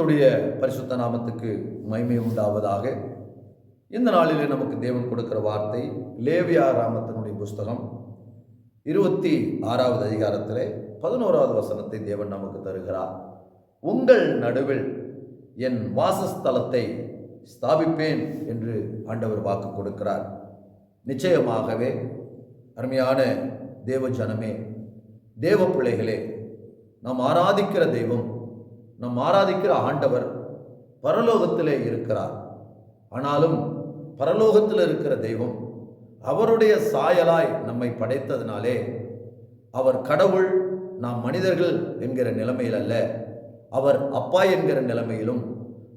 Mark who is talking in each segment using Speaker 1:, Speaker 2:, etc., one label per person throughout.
Speaker 1: கர்த்தருடைய பரிசுத்த நாமத்துக்கு மகிமை உண்டாவதாக. இந்த நாளிலே நமக்கு தேவன் கொடுக்கிற வார்த்தை லேவியா ராமத்தினுடைய புஸ்தகம் இருபத்தி ஆறாவது அதிகாரத்திலே பதினோராவது வசனத்தை தேவன் நமக்கு தருகிறார். உங்கள் நடுவில் என் வாசஸ்தலத்தை ஸ்தாபிப்பேன் என்று ஆண்டவர் வாக்கு கொடுக்கிறார். நிச்சயமாகவே அருமையான தேவ ஜனமே தேவ பிள்ளைகளே நாம் ஆராதிக்கிற தெய்வம் நாம் ஆராதிக்கிற ஆண்டவர் பரலோகத்திலே இருக்கிறார். ஆனாலும் பரலோகத்தில் இருக்கிற தெய்வம் அவருடைய சாயலாய் நம்மை படைத்ததினாலே அவர் கடவுள் நாம் மனிதர்கள் என்கிற நிலைமையில் அல்ல. அவர் அப்பா என்கிற நிலைமையிலும்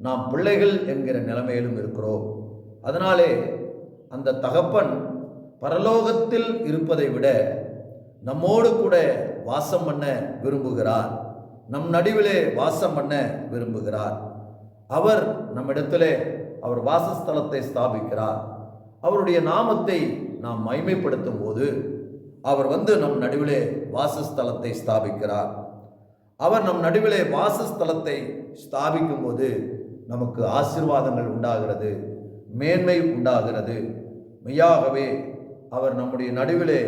Speaker 1: நாம் பிள்ளைகள் என்கிற நிலைமையிலும் இருக்கிறோம். அதனாலே அந்த தகப்பன் பரலோகத்தில் இருப்பதை விட நம்மோடு கூட வாசம் பண்ண விரும்புகிறார். நம் நடுவிலே வாசம் பண்ண விரும்புகிறார். அவர் நம்மிடத்திலே அவர் வாசஸ்தலத்தை ஸ்தாபிக்கிறார். அவருடைய நாமத்தை நாம் மைமைப்படுத்தும் போது அவர் வந்து நம் நடுவிலே வாசஸ்தலத்தை ஸ்தாபிக்கிறார். அவர் நம் நடுவிலே வாசஸ்தலத்தை ஸ்தாபிக்கும் போது நமக்கு ஆசீர்வாதங்கள் உண்டாகிறது மேன்மை உண்டாகிறது. மெய்யாகவே அவர் நம்முடைய நடுவிலே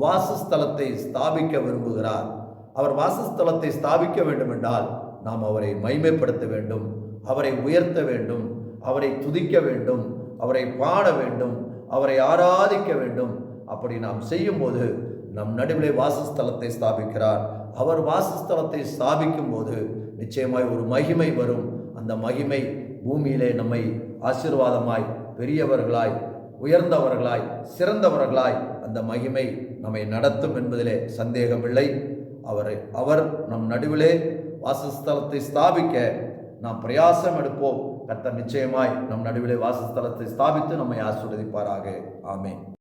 Speaker 1: வாசஸ்தலத்தை ஸ்தாபிக்க விரும்புகிறார். அவர் வாசஸ்தலத்தை ஸ்தாபிக்க வேண்டுமென்றால் நாம் அவரை மைமைப்படுத்த வேண்டும் அவரை உயர்த்த வேண்டும் அவரை துதிக்க வேண்டும் அவரை பாட வேண்டும் அவரை ஆராதிக்க வேண்டும். அப்படி நாம் செய்யும்போது நம் நடுவிலே வாசஸ்தலத்தை ஸ்தாபிக்கிறார். அவர் வாசஸ்தலத்தை ஸ்தாபிக்கும் போது நிச்சயமாய் ஒரு மகிமை வரும். அந்த மகிமை பூமியிலே நம்மை ஆசீர்வாதமாய் பெரியவர்களாய் உயர்ந்தவர்களாய் சிறந்தவர்களாய் அந்த மகிமை நம்மை நடத்தும் என்பதிலே சந்தேகமில்லை. அவரை அவர் நம் நடுவிலே வாசஸ்தலத்தை ஸ்தாபிக்க நாம் பிரயாசம் எடுப்போம். கர்த்தர் நிச்சயமாய் நம் நடுவிலே வாசஸ்தலத்தை ஸ்தாபித்து நம்மை ஆசீர்வதிப்பாராக. ஆமென்.